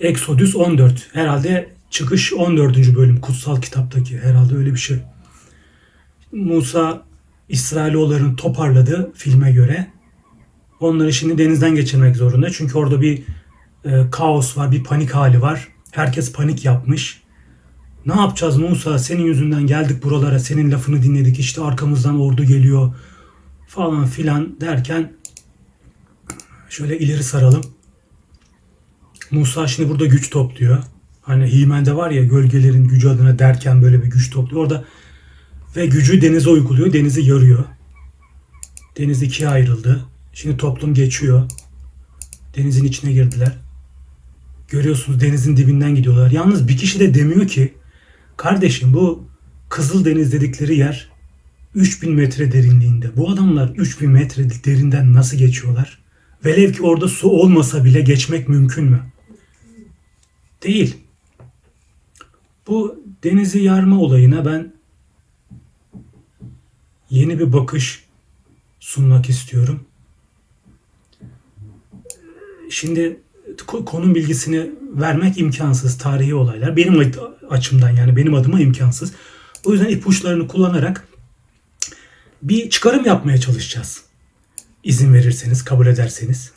Exodus 14. Herhalde çıkış 14. bölüm kutsal kitaptaki herhalde öyle bir şey. Musa İsrailoğulların toparladı filme göre. Onları şimdi denizden geçirmek zorunda. Çünkü orada bir e, kaos var, bir panik hali var. Herkes panik yapmış. Ne yapacağız Musa? Senin yüzünden geldik buralara. Senin lafını dinledik. İşte arkamızdan ordu geliyor falan filan derken şöyle ileri saralım. Musa şimdi burada güç topluyor. Hani Himen'de var ya gölgelerin gücü adına derken böyle bir güç topluyor. Orada ve gücü denize uyguluyor. Denizi yarıyor. Deniz ikiye ayrıldı. Şimdi toplum geçiyor. Denizin içine girdiler. Görüyorsunuz denizin dibinden gidiyorlar. Yalnız bir kişi de demiyor ki kardeşim bu Kızıldeniz dedikleri yer 3000 metre derinliğinde. Bu adamlar 3000 metre derinden nasıl geçiyorlar? Velev ki orada su olmasa bile geçmek mümkün mü? Değil. Bu denizi yarma olayına ben yeni bir bakış sunmak istiyorum. Şimdi ko- konum bilgisini vermek imkansız tarihi olaylar. Benim açımdan yani benim adıma imkansız. O yüzden ipuçlarını kullanarak bir çıkarım yapmaya çalışacağız. İzin verirseniz, kabul ederseniz.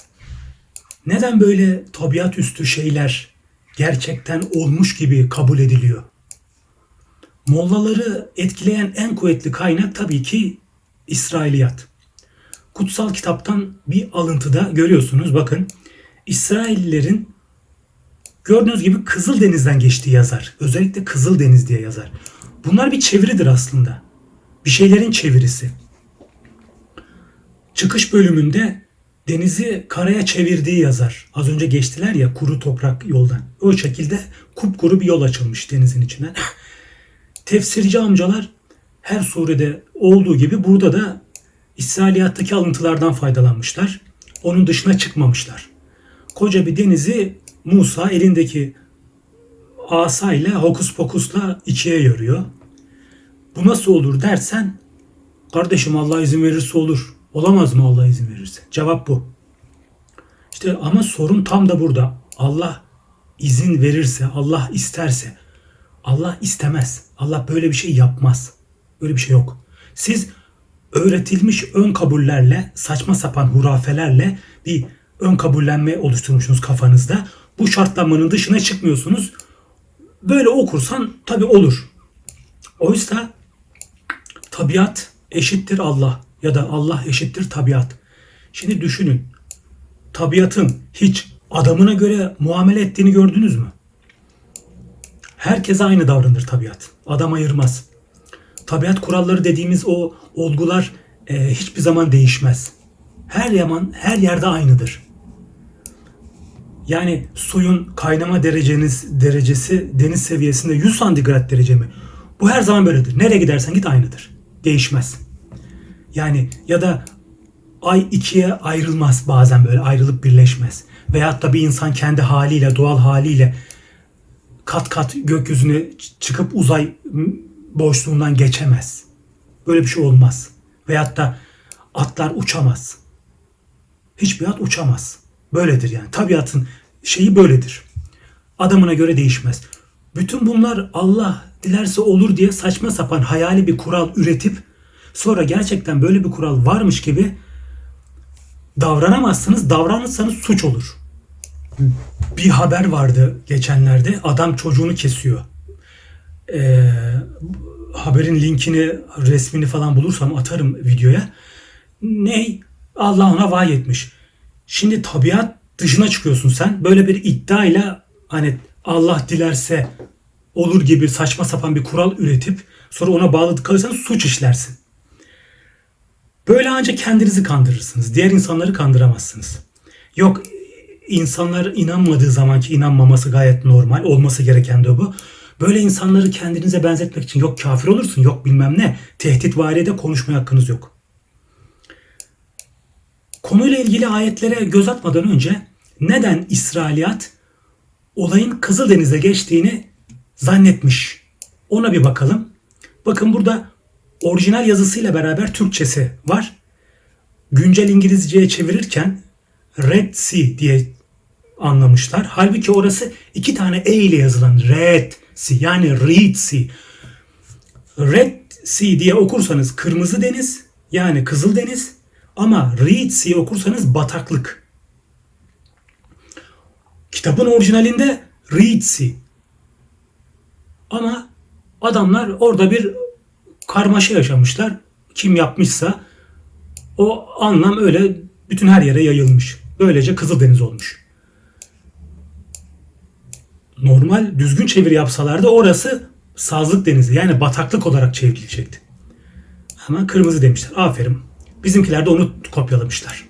Neden böyle tabiat üstü şeyler gerçekten olmuş gibi kabul ediliyor? Mollaları etkileyen en kuvvetli kaynak tabii ki İsrailiyat. Kutsal kitaptan bir alıntıda görüyorsunuz bakın. İsraillilerin gördüğünüz gibi Kızıldeniz'den geçtiği yazar. Özellikle Kızıldeniz diye yazar. Bunlar bir çeviridir aslında. Bir şeylerin çevirisi. Çıkış bölümünde denizi karaya çevirdiği yazar. Az önce geçtiler ya kuru toprak yoldan. O şekilde kupkuru bir yol açılmış denizin içine. Tefsirci amcalar her surede olduğu gibi burada da İsrailiyattaki alıntılardan faydalanmışlar. Onun dışına çıkmamışlar. Koca bir denizi Musa elindeki asayla hokus pokusla ikiye yarıyor. Bu nasıl olur dersen kardeşim Allah izin verirse olur. Olamaz mı Allah izin verirse? Cevap bu. İşte ama sorun tam da burada. Allah izin verirse, Allah isterse. Allah istemez. Allah böyle bir şey yapmaz. Böyle bir şey yok. Siz öğretilmiş ön kabullerle, saçma sapan hurafelerle bir ön kabullenme oluşturmuşsunuz kafanızda. Bu şartlanmanın dışına çıkmıyorsunuz. Böyle okursan tabi olur. Oysa tabiat eşittir Allah ya da Allah eşittir tabiat. Şimdi düşünün. Tabiatın hiç adamına göre muamele ettiğini gördünüz mü? Herkese aynı davranır tabiat. Adam ayırmaz. Tabiat kuralları dediğimiz o olgular e, hiçbir zaman değişmez. Her yaman her yerde aynıdır. Yani suyun kaynama dereceniz derecesi deniz seviyesinde 100 santigrat derece mi? Bu her zaman böyledir. Nereye gidersen git aynıdır. Değişmez. Yani ya da ay ikiye ayrılmaz bazen böyle ayrılıp birleşmez. Veyahut da bir insan kendi haliyle doğal haliyle kat kat gökyüzüne çıkıp uzay boşluğundan geçemez. Böyle bir şey olmaz. Veyahut da atlar uçamaz. Hiçbir at uçamaz. Böyledir yani. Tabiatın şeyi böyledir. Adamına göre değişmez. Bütün bunlar Allah dilerse olur diye saçma sapan hayali bir kural üretip sonra gerçekten böyle bir kural varmış gibi davranamazsınız. Davranırsanız suç olur. Bir haber vardı geçenlerde. Adam çocuğunu kesiyor. Ee, haberin linkini, resmini falan bulursam atarım videoya. Ney? Allah ona vahy etmiş. Şimdi tabiat dışına çıkıyorsun sen. Böyle bir iddiayla hani Allah dilerse olur gibi saçma sapan bir kural üretip sonra ona bağlı kalırsan suç işlersin. Böyle ancak kendinizi kandırırsınız. Diğer insanları kandıramazsınız. Yok insanlar inanmadığı zamanki inanmaması gayet normal. Olması gereken de bu. Böyle insanları kendinize benzetmek için yok kafir olursun yok bilmem ne. Tehdit variyede konuşmaya hakkınız yok. Konuyla ilgili ayetlere göz atmadan önce neden İsrailiyat olayın Kızıldeniz'e geçtiğini zannetmiş? Ona bir bakalım. Bakın burada orijinal yazısıyla beraber Türkçesi var. Güncel İngilizceye çevirirken Red Sea diye anlamışlar. Halbuki orası iki tane E ile yazılan Red Sea yani Red Sea. Red Sea diye okursanız kırmızı deniz yani Kızıl Deniz ama Red Sea okursanız bataklık. Kitabın orijinalinde Red Sea. Ama adamlar orada bir karmaşa yaşamışlar. Kim yapmışsa o anlam öyle bütün her yere yayılmış. Böylece Kızıldeniz olmuş. Normal düzgün çeviri yapsalardı orası sazlık denizi yani bataklık olarak çevrilecekti. Ama kırmızı demişler. Aferin. Bizimkiler de onu kopyalamışlar.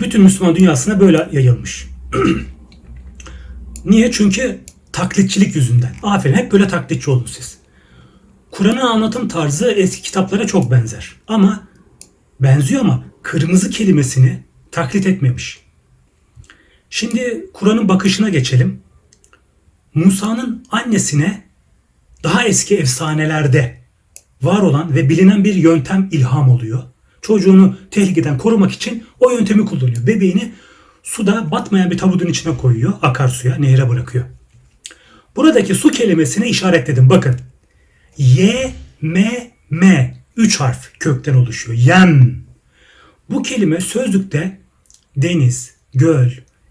Bütün Müslüman dünyasına böyle yayılmış. Niye? Çünkü taklitçilik yüzünden. Aferin hep böyle taklitçi olun siz. Kur'an'ın anlatım tarzı eski kitaplara çok benzer. Ama benziyor ama kırmızı kelimesini taklit etmemiş. Şimdi Kur'an'ın bakışına geçelim. Musa'nın annesine daha eski efsanelerde var olan ve bilinen bir yöntem ilham oluyor. Çocuğunu tehlikeden korumak için o yöntemi kullanıyor. Bebeğini suda batmayan bir tabutun içine koyuyor. Akarsuya, nehre bırakıyor. Buradaki su kelimesine işaretledim. Bakın. Y, M, M. Üç harf kökten oluşuyor. Yem. Bu kelime sözlükte deniz, göl,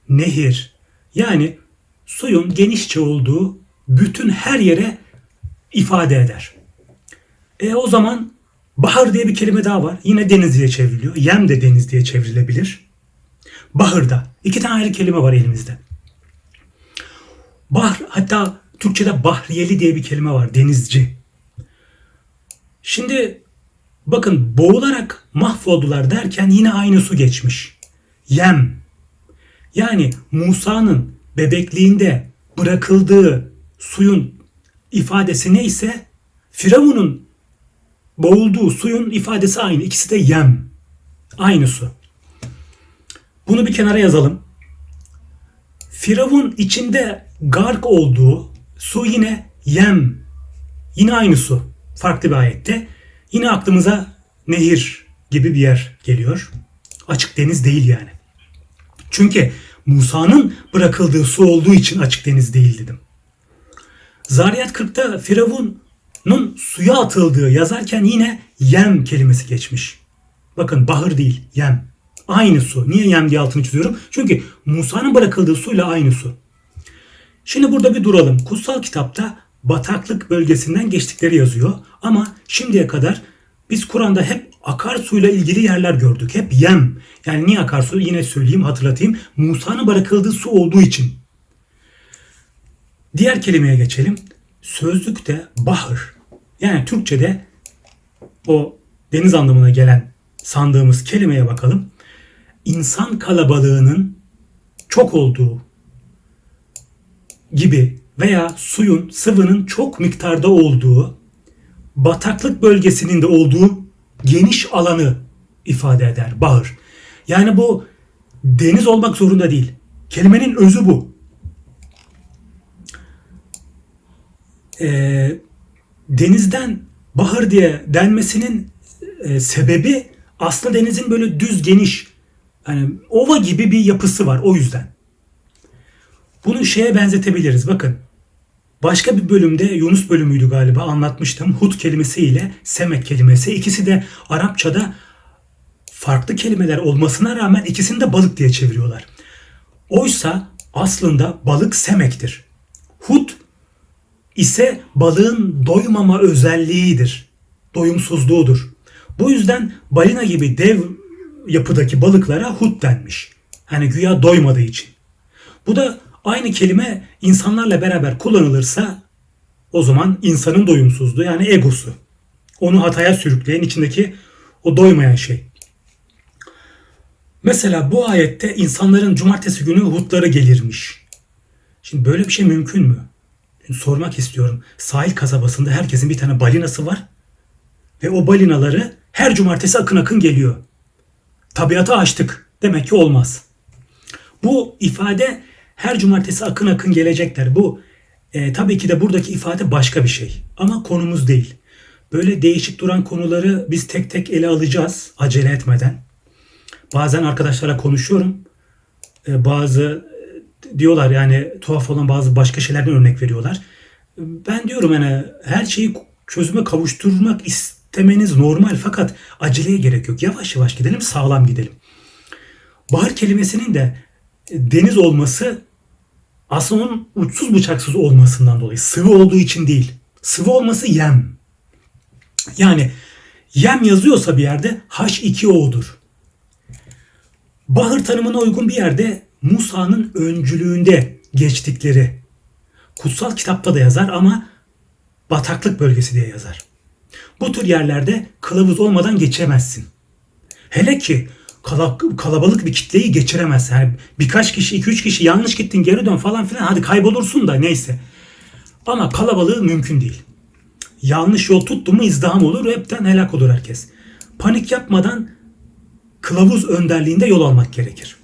nehir yani suyun genişçe olduğu bütün her yere ifade eder. E o zaman bahar diye bir kelime daha var. Yine deniz diye çevriliyor. Yem de deniz diye çevrilebilir. Bahırda. iki tane ayrı kelime var elimizde. Bahr hatta Türkçe'de bahriyeli diye bir kelime var. Denizci. Şimdi bakın boğularak mahvoldular derken yine aynı su geçmiş. Yem. Yani Musa'nın bebekliğinde bırakıldığı suyun ifadesi neyse Firavun'un boğulduğu suyun ifadesi aynı. İkisi de yem. Aynı su. Bunu bir kenara yazalım. Firavun içinde gark olduğu su yine yem. Yine aynı su. Farklı bir ayette. Yine aklımıza nehir gibi bir yer geliyor. Açık deniz değil yani. Çünkü Musa'nın bırakıldığı su olduğu için açık deniz değil dedim. Zariyat 40'ta Firavun'un suya atıldığı yazarken yine yem kelimesi geçmiş. Bakın bahır değil, yem. Aynı su. Niye yem diye altını çiziyorum? Çünkü Musa'nın bırakıldığı suyla aynı su. Şimdi burada bir duralım. Kutsal kitapta bataklık bölgesinden geçtikleri yazıyor. Ama şimdiye kadar biz Kur'an'da hep akarsuyla ilgili yerler gördük. Hep yem. Yani niye akarsu? Yine söyleyeyim, hatırlatayım. Musa'nın bırakıldığı su olduğu için. Diğer kelimeye geçelim. Sözlükte bahır. Yani Türkçe'de o deniz anlamına gelen sandığımız kelimeye bakalım. İnsan kalabalığının çok olduğu gibi veya suyun, sıvının çok miktarda olduğu, bataklık bölgesinin de olduğu geniş alanı ifade eder bahır. Yani bu deniz olmak zorunda değil. Kelimenin özü bu. Ee, denizden bahır diye denmesinin e, sebebi aslında denizin böyle düz geniş yani ova gibi bir yapısı var o yüzden. Bunu şeye benzetebiliriz. Bakın başka bir bölümde Yunus bölümüydü galiba anlatmıştım. Hut kelimesi ile semek kelimesi. ikisi de Arapçada farklı kelimeler olmasına rağmen ikisini de balık diye çeviriyorlar. Oysa aslında balık semektir. Hut ise balığın doymama özelliğidir. Doyumsuzluğudur. Bu yüzden balina gibi dev yapıdaki balıklara hut denmiş. Hani güya doymadığı için. Bu da aynı kelime insanlarla beraber kullanılırsa o zaman insanın doyumsuzluğu yani egosu. Onu hataya sürükleyen içindeki o doymayan şey. Mesela bu ayette insanların cumartesi günü hutları gelirmiş. Şimdi böyle bir şey mümkün mü? Şimdi sormak istiyorum. Sahil kasabasında herkesin bir tane balinası var. Ve o balinaları her cumartesi akın akın geliyor. Tabiatı açtık. Demek ki olmaz. Bu ifade her cumartesi akın akın gelecekler. Bu e, tabii ki de buradaki ifade başka bir şey. Ama konumuz değil. Böyle değişik duran konuları biz tek tek ele alacağız acele etmeden. Bazen arkadaşlara konuşuyorum. e, bazı e, diyorlar yani tuhaf olan bazı başka şeylerden örnek veriyorlar. Ben diyorum hani her şeyi çözüme kavuşturmak istemeniz normal fakat aceleye gerek yok. Yavaş yavaş gidelim, sağlam gidelim. Bahar kelimesinin de deniz olması aslında onun uçsuz bıçaksız olmasından dolayı. Sıvı olduğu için değil. Sıvı olması yem. Yani yem yazıyorsa bir yerde H2O'dur. Bahır tanımına uygun bir yerde Musa'nın öncülüğünde geçtikleri kutsal kitapta da yazar ama bataklık bölgesi diye yazar. Bu tür yerlerde kılavuz olmadan geçemezsin. Hele ki kalabalık bir kitleyi geçiremezsin. Yani birkaç kişi, iki üç kişi yanlış gittin geri dön falan filan hadi kaybolursun da neyse. Ama kalabalığı mümkün değil. Yanlış yol tuttu mu izdiham olur, hepten helak olur herkes. Panik yapmadan kılavuz önderliğinde yol almak gerekir.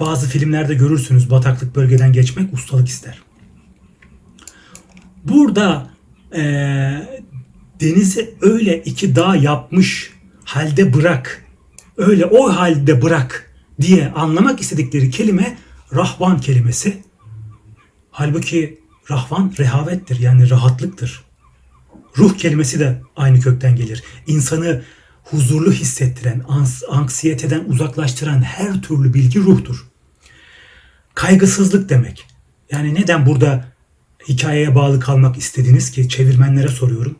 Bazı filmlerde görürsünüz bataklık bölgeden geçmek ustalık ister. Burada e, denizi öyle iki dağ yapmış halde bırak, öyle o halde bırak diye anlamak istedikleri kelime rahvan kelimesi. Halbuki rahvan rehavettir yani rahatlıktır. Ruh kelimesi de aynı kökten gelir. İnsanı huzurlu hissettiren, anksiyeteden uzaklaştıran her türlü bilgi ruhtur. Kaygısızlık demek. Yani neden burada hikayeye bağlı kalmak istediniz ki çevirmenlere soruyorum.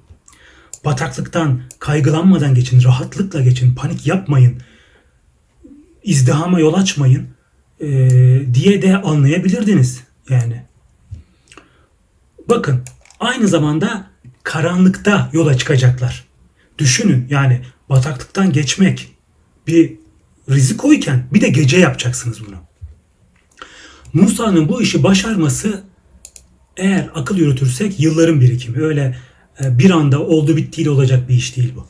Bataklıktan kaygılanmadan geçin, rahatlıkla geçin, panik yapmayın, izdihama yol açmayın e, diye de anlayabilirdiniz yani. Bakın aynı zamanda karanlıkta yola çıkacaklar. Düşünün yani bataklıktan geçmek bir rizikoyken bir de gece yapacaksınız bunu. Musa'nın bu işi başarması eğer akıl yürütürsek yılların birikimi. Öyle bir anda oldu bittiyle olacak bir iş değil bu.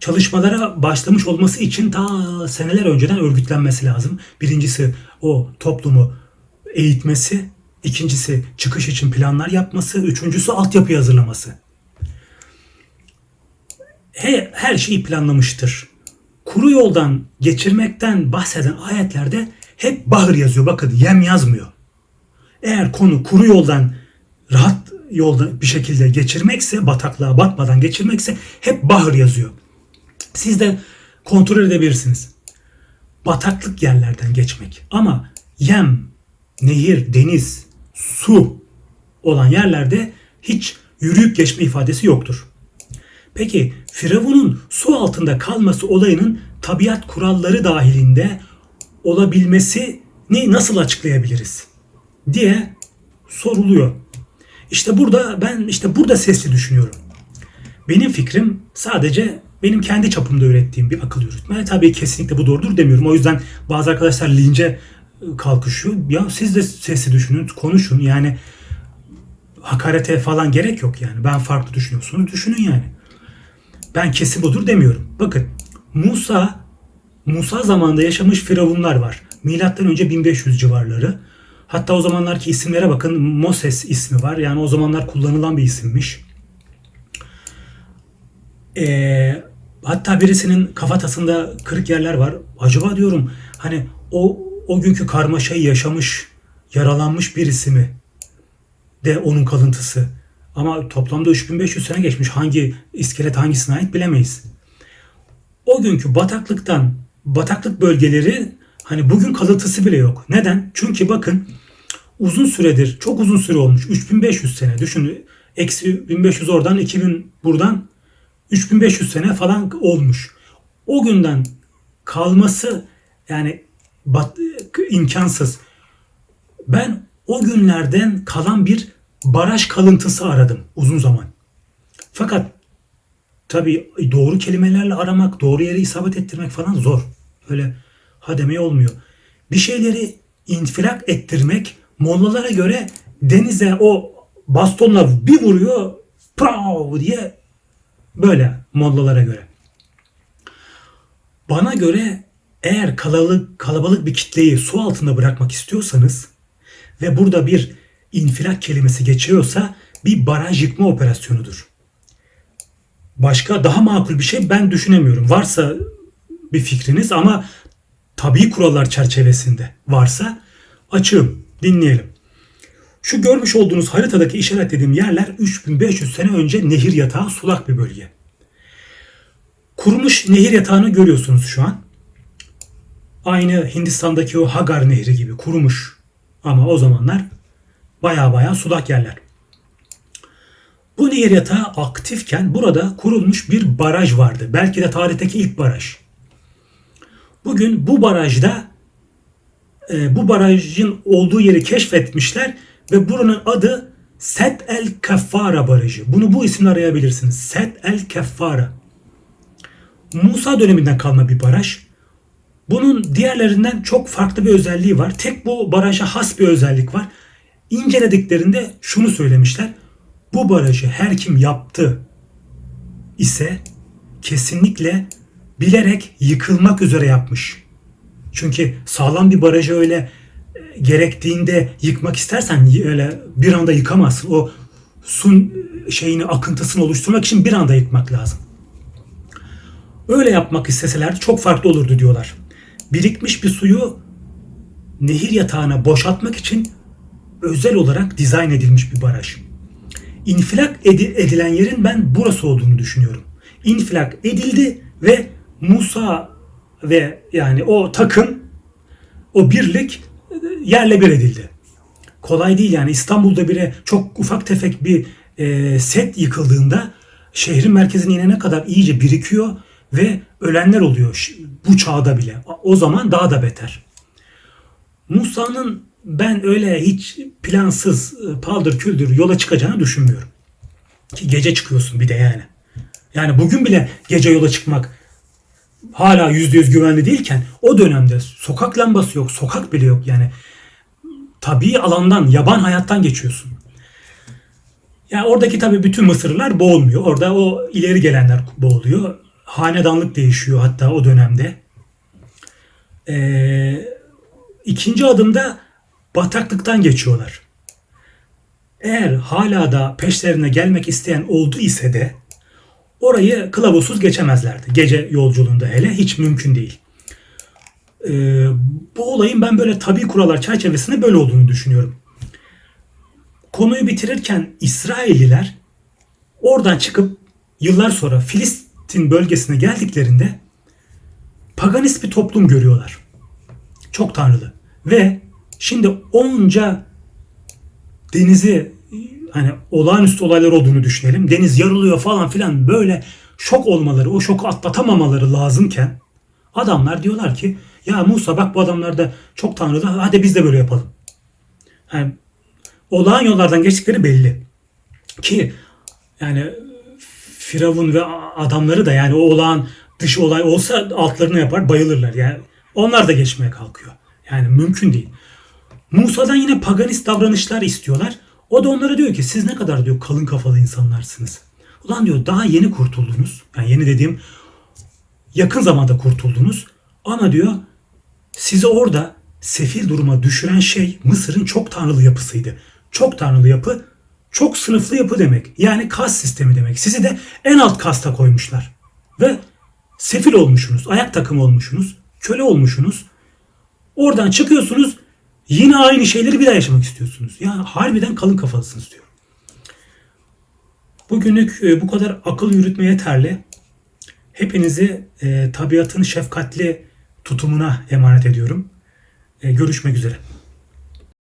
Çalışmalara başlamış olması için ta seneler önceden örgütlenmesi lazım. Birincisi o toplumu eğitmesi, ikincisi çıkış için planlar yapması, üçüncüsü altyapı hazırlaması. He, her şeyi planlamıştır. Kuru yoldan geçirmekten bahseden ayetlerde hep bahır yazıyor. Bakın yem yazmıyor. Eğer konu kuru yoldan rahat yolda bir şekilde geçirmekse, bataklığa batmadan geçirmekse hep bahır yazıyor. Siz de kontrol edebilirsiniz. Bataklık yerlerden geçmek. Ama yem, nehir, deniz, su olan yerlerde hiç yürüyüp geçme ifadesi yoktur. Peki Firavun'un su altında kalması olayının tabiat kuralları dahilinde olabilmesini nasıl açıklayabiliriz? diye soruluyor. İşte burada ben işte burada sesli düşünüyorum. Benim fikrim sadece benim kendi çapımda ürettiğim bir akıl yürütme. Tabii kesinlikle bu doğrudur demiyorum. O yüzden bazı arkadaşlar lince ıı, kalkışıyor. Ya siz de sesli düşünün, konuşun. Yani hakarete falan gerek yok yani. Ben farklı düşünüyorsunuz, düşünün yani. Ben kesin budur demiyorum. Bakın Musa Musa zamanında yaşamış firavunlar var. Milattan önce 1500 civarları. Hatta o zamanlarki isimlere bakın Moses ismi var. Yani o zamanlar kullanılan bir isimmiş. Ee, hatta birisinin kafatasında kırık yerler var. Acaba diyorum hani o o günkü karmaşayı yaşamış, yaralanmış birisi mi? De onun kalıntısı. Ama toplamda 3500 sene geçmiş. Hangi iskelet hangisine ait bilemeyiz. O günkü bataklıktan bataklık bölgeleri hani bugün kalıntısı bile yok. Neden? Çünkü bakın uzun süredir, çok uzun süre olmuş. 3500 sene. Düşünün. Eksi 1500 oradan, 2000 buradan 3500 sene falan olmuş. O günden kalması yani bat, imkansız. Ben o günlerden kalan bir baraj kalıntısı aradım uzun zaman. Fakat tabii doğru kelimelerle aramak, doğru yere isabet ettirmek falan zor. Öyle hademe olmuyor. Bir şeyleri infilak ettirmek Mollalara göre denize o bastonla bir vuruyor prav diye böyle mollalara göre. Bana göre eğer kalabalık, kalabalık bir kitleyi su altında bırakmak istiyorsanız ve burada bir infilak kelimesi geçiyorsa bir baraj yıkma operasyonudur. Başka daha makul bir şey ben düşünemiyorum. Varsa bir fikriniz ama tabii kurallar çerçevesinde varsa açığım. Dinleyelim. Şu görmüş olduğunuz haritadaki işaretlediğim yerler 3500 sene önce nehir yatağı sulak bir bölge. Kurumuş nehir yatağını görüyorsunuz şu an. Aynı Hindistan'daki o Hagar Nehri gibi kurumuş. Ama o zamanlar baya baya sulak yerler. Bu nehir yatağı aktifken burada kurulmuş bir baraj vardı. Belki de tarihteki ilk baraj. Bugün bu barajda e, bu barajın olduğu yeri keşfetmişler ve buranın adı Set el Keffara Barajı. Bunu bu isimle arayabilirsiniz. Set el Keffara. Musa döneminden kalma bir baraj. Bunun diğerlerinden çok farklı bir özelliği var. Tek bu baraja has bir özellik var. İncelediklerinde şunu söylemişler. Bu barajı her kim yaptı ise kesinlikle bilerek yıkılmak üzere yapmış. Çünkü sağlam bir barajı öyle e, gerektiğinde yıkmak istersen öyle bir anda yıkamazsın. O sun şeyini akıntısını oluşturmak için bir anda yıkmak lazım. Öyle yapmak isteseler çok farklı olurdu diyorlar. Birikmiş bir suyu nehir yatağına boşaltmak için özel olarak dizayn edilmiş bir baraj. İnfilak edi- edilen yerin ben burası olduğunu düşünüyorum. İnfilak edildi ve Musa ve yani o takım, o birlik yerle bir edildi. Kolay değil yani İstanbul'da bile çok ufak tefek bir e, set yıkıldığında şehrin merkezine inene kadar iyice birikiyor ve ölenler oluyor bu çağda bile. O zaman daha da beter. Musa'nın ben öyle hiç plansız e, paldır küldür yola çıkacağını düşünmüyorum. Ki gece çıkıyorsun bir de yani. Yani bugün bile gece yola çıkmak hala yüzde yüz güvenli değilken o dönemde sokak lambası yok, sokak bile yok yani. Tabii alandan, yaban hayattan geçiyorsun. Yani oradaki tabii bütün Mısırlılar boğulmuyor. Orada o ileri gelenler boğuluyor. Hanedanlık değişiyor hatta o dönemde. Ee, ikinci adımda bataklıktan geçiyorlar. Eğer hala da peşlerine gelmek isteyen oldu ise de orayı kılavuzsuz geçemezlerdi. Gece yolculuğunda hele hiç mümkün değil. Ee, bu olayın ben böyle tabi kurallar çerçevesinde böyle olduğunu düşünüyorum. Konuyu bitirirken İsrailliler oradan çıkıp yıllar sonra Filistin bölgesine geldiklerinde paganist bir toplum görüyorlar. Çok tanrılı. Ve şimdi onca denizi hani olağanüstü olaylar olduğunu düşünelim. Deniz yarılıyor falan filan böyle şok olmaları, o şoku atlatamamaları lazımken adamlar diyorlar ki ya Musa bak bu adamlar da çok tanrılı hadi biz de böyle yapalım. Yani olağan yollardan geçtikleri belli. Ki yani Firavun ve adamları da yani o olağan dış olay olsa altlarını yapar bayılırlar. Yani onlar da geçmeye kalkıyor. Yani mümkün değil. Musa'dan yine paganist davranışlar istiyorlar. O da onlara diyor ki siz ne kadar diyor kalın kafalı insanlarsınız. Ulan diyor daha yeni kurtuldunuz. Yani yeni dediğim yakın zamanda kurtuldunuz. Ama diyor sizi orada sefil duruma düşüren şey Mısır'ın çok tanrılı yapısıydı. Çok tanrılı yapı çok sınıflı yapı demek. Yani kas sistemi demek. Sizi de en alt kasta koymuşlar. Ve sefil olmuşsunuz, ayak takımı olmuşsunuz, köle olmuşsunuz. Oradan çıkıyorsunuz yine aynı şeyleri bir daha yaşamak istiyorsunuz. Ya harbiden kalın kafalısınız diyor. Bugünlük e, bu kadar akıl yürütme yeterli. Hepinizi e, tabiatın şefkatli tutumuna emanet ediyorum. E, görüşmek üzere.